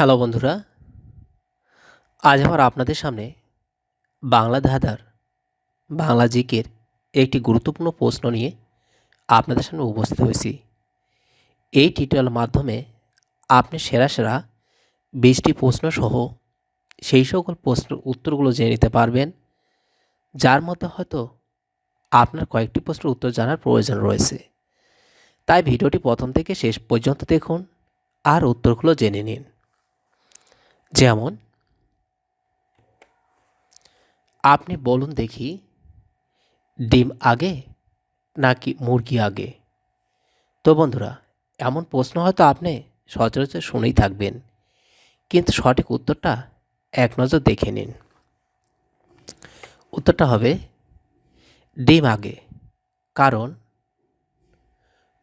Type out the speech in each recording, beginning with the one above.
Hello বন্ধুরা, আজ আবার আপনাদের সামনে বাংলা ধাঁধার, বাংলা জিকের একটি গুরুত্বপূর্ণ প্রশ্ন নিয়ে আপনাদের সামনে উপস্থিত হয়েছি। এই টিউটোরিয়ালের মাধ্যমে আপনি সেরা সেরা বিশটি প্রশ্ন সহ সেই সকল প্রশ্নের উত্তরগুলো জেনে নিতে পারবেন, যার মধ্যে হয়তো আপনার কয়েকটি প্রশ্নের উত্তর জানার প্রয়োজন রয়েছে। তাই ভিডিওটি প্রথম থেকে শেষ পর্যন্ত দেখুন আর উত্তরগুলো জেনে নিন। যেমন, আপনি বলুন দেখি, ডিম আগে নাকি মুরগি আগে? তো বন্ধুরা, এমন প্রশ্ন হয়তো আপনি সচরাচর শুনেই থাকবেন, কিন্তু সঠিক উত্তরটা এক নজর দেখে নিন। উত্তরটা হবে, ডিম আগে, কারণ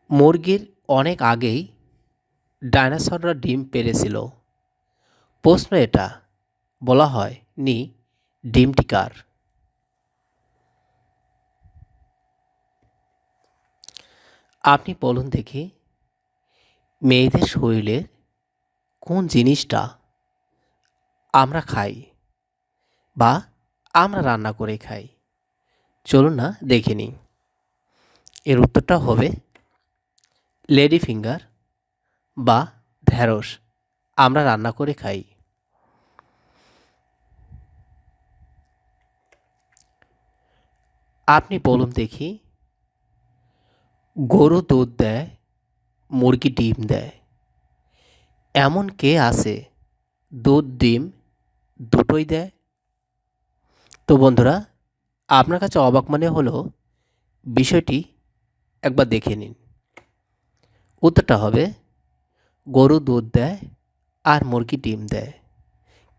মুরগির অনেক আগেই ডাইনোসররা ডিম পেরেছিল। প্রশ্ন এটা। বলা হয়, নি, ডিমটি কার? আপনি বলুন দেখি, মেয়েদের শরীরের কোন জিনিসটা আমরা খাই বা আমরা রান্না করে খাই? চলুন না, দেখে নিই। এর উত্তরটা হবে লেডি ফিঙ্গার বা ঢ্যাঁড়স আমরা রান্না করে খাই। আপনি বলুন দেখি। গরু দুধ দেয়, মুরগি ডিম দেয়। এমন কে আছে, দুধ, ডিম দুটোই দেয়? তো বন্ধুরা, আপনার কাছে অবাক মনে হলো, বিষয়টি একবার দেখে নিন। উত্তরটা হবে, গরু দুধ দেয় আর মুরগি ডিম দেয়।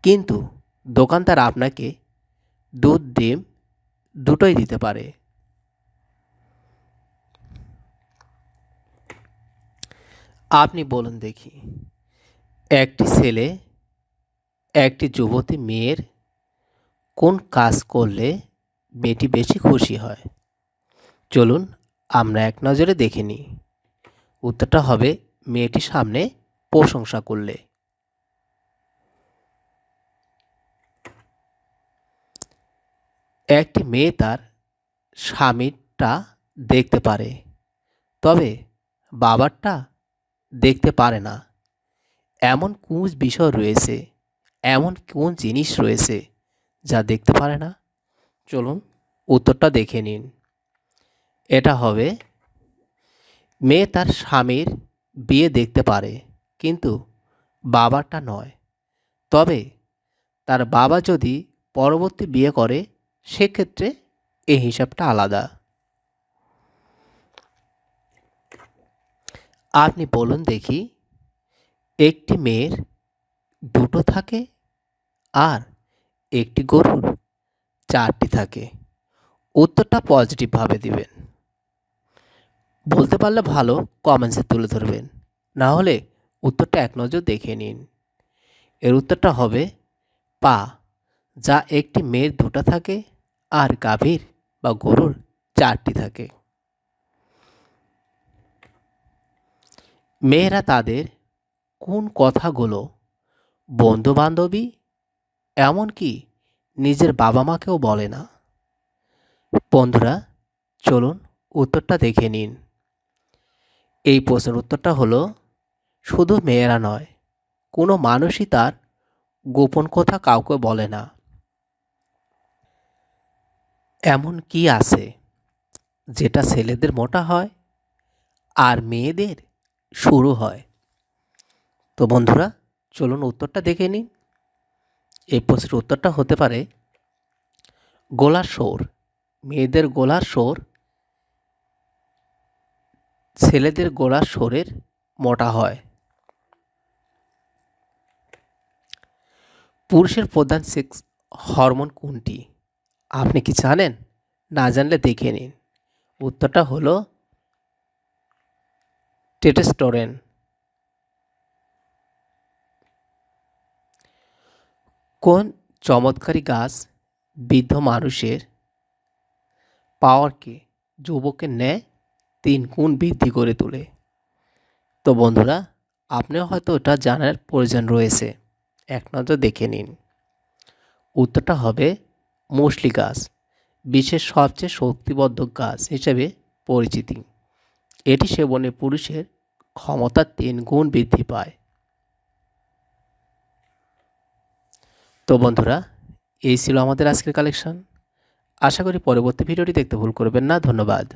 কিন্তু দোকানদার আপনাকে দুধ, ডিম দুটোই দিতে পারে। আপনি বলুন দেখি, একটি ছেলে, একটি যুবতী মেয়ের কোন কাজ করলে মেয়েটি বেশি খুশি হয়? চলুন আমরা এক নজরে দেখে নিই। উত্তরটা হবে মেয়েটির সামনে প্রশংসা করলে। একটি মেয়ে তার স্বামীরটা দেখতে পারে, তবে বাবারটা দেখতে পারে না। এমন কোন বিষয় রয়েছে, এমন কোন জিনিস রয়েছে যা দেখতে পারে না? চলুন উত্তরটা দেখে নিন। এটা হবে, মেয়ে তার স্বামীর বিয়ে দেখতে পারে, কিন্তু বাবারটা নয়। তবে তার বাবা যদি পরবর্তী বিয়ে করে সেক্ষেত্রে এই হিসাবটা আলাদা। আপনি বলুন দেখি, একটি মেয়ের দুটো থাকে আর একটি গরুর চারটি থাকে। উত্তরটা পজিটিভভাবে দিবেন। বলতে পারলে ভালো কমেন্টসে তুলে ধরবেন। না হলে উত্তরটা এক নজর দেখে নিন। এর উত্তরটা হবে, পা, যা একটি মেয়ের দুটো থাকে আর গাভীর বা গরুর চারটি থাকে। মেয়েরা তাদের কোন কথাগুলো বন্ধু বান্ধবী এমনকি নিজের বাবা মাকেও বলে না? বন্ধুরা, চলুন উত্তরটা দেখে নিন। এই প্রশ্নের উত্তরটা হলো, শুধু মেয়েরা নয়, কোনো মানুষই তার গোপন কথা কাউকে বলে না। এমন কি আছে যেটা ছেলেদের মোটা হয় আর মেয়েদের শুরু হয়? তো বন্ধুরা, চলুন উত্তরটা দেখে নিন এই প্রশ্নের উত্তরটা হতে পারে, গোলার শোর মেয়েদের গোলার শোর ছেলেদের গোলার শোরের মোটা হয়। পুরুষের প্রধান সেক্স হরমোন কোনটি? আপনি কি জানেন? না জানলে দেখে নিন। উত্তরটা হলো টেটেস্টোরেন। কোন চমৎকারী গাছ বৃদ্ধ মানুষের পাওয়ারকে যুবকের ন্যায় তিন গুণ বৃদ্ধি করে তোলে? তো বন্ধুরা, আপনিও হয়তো ওটা জানার প্রয়োজন রয়েছে। এক নজর দেখে নিন। উত্তরটা হবে মুসলি গাছ, বিশ্বের সবচেয়ে শক্তিবদ্ধ গাছ হিসেবে পরিচিতি। এটি সেবনে পুরুষের ক্ষমতা তিন গুণ বৃদ্ধি পায়। তো বন্ধুরা, এই ছিল আমাদের আজকের কালেকশন আশা করি পরবর্তী ভিডিওটি দেখতে ভুল করবেন না। ধন্যবাদ।